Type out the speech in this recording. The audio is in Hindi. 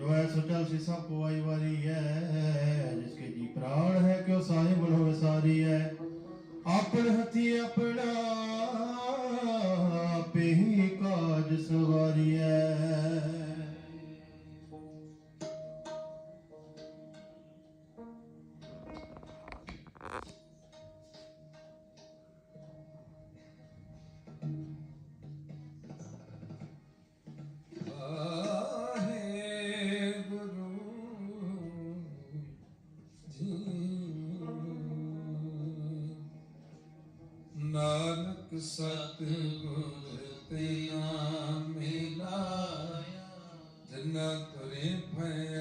जो है सुचल सी सबको आई वारी है, जिसके जी प्राण है, क्यों साहिब होवे सारी है? अपन हथी अपना आपे ही काज सवारी है। ਨਾਨਕ ਸਤਿਗੁਰ ਤੇ ਨਾਮ ਮਿਲਾਇਆ ਜਨਾ ਤੁਰੇ ਭਿਆਸ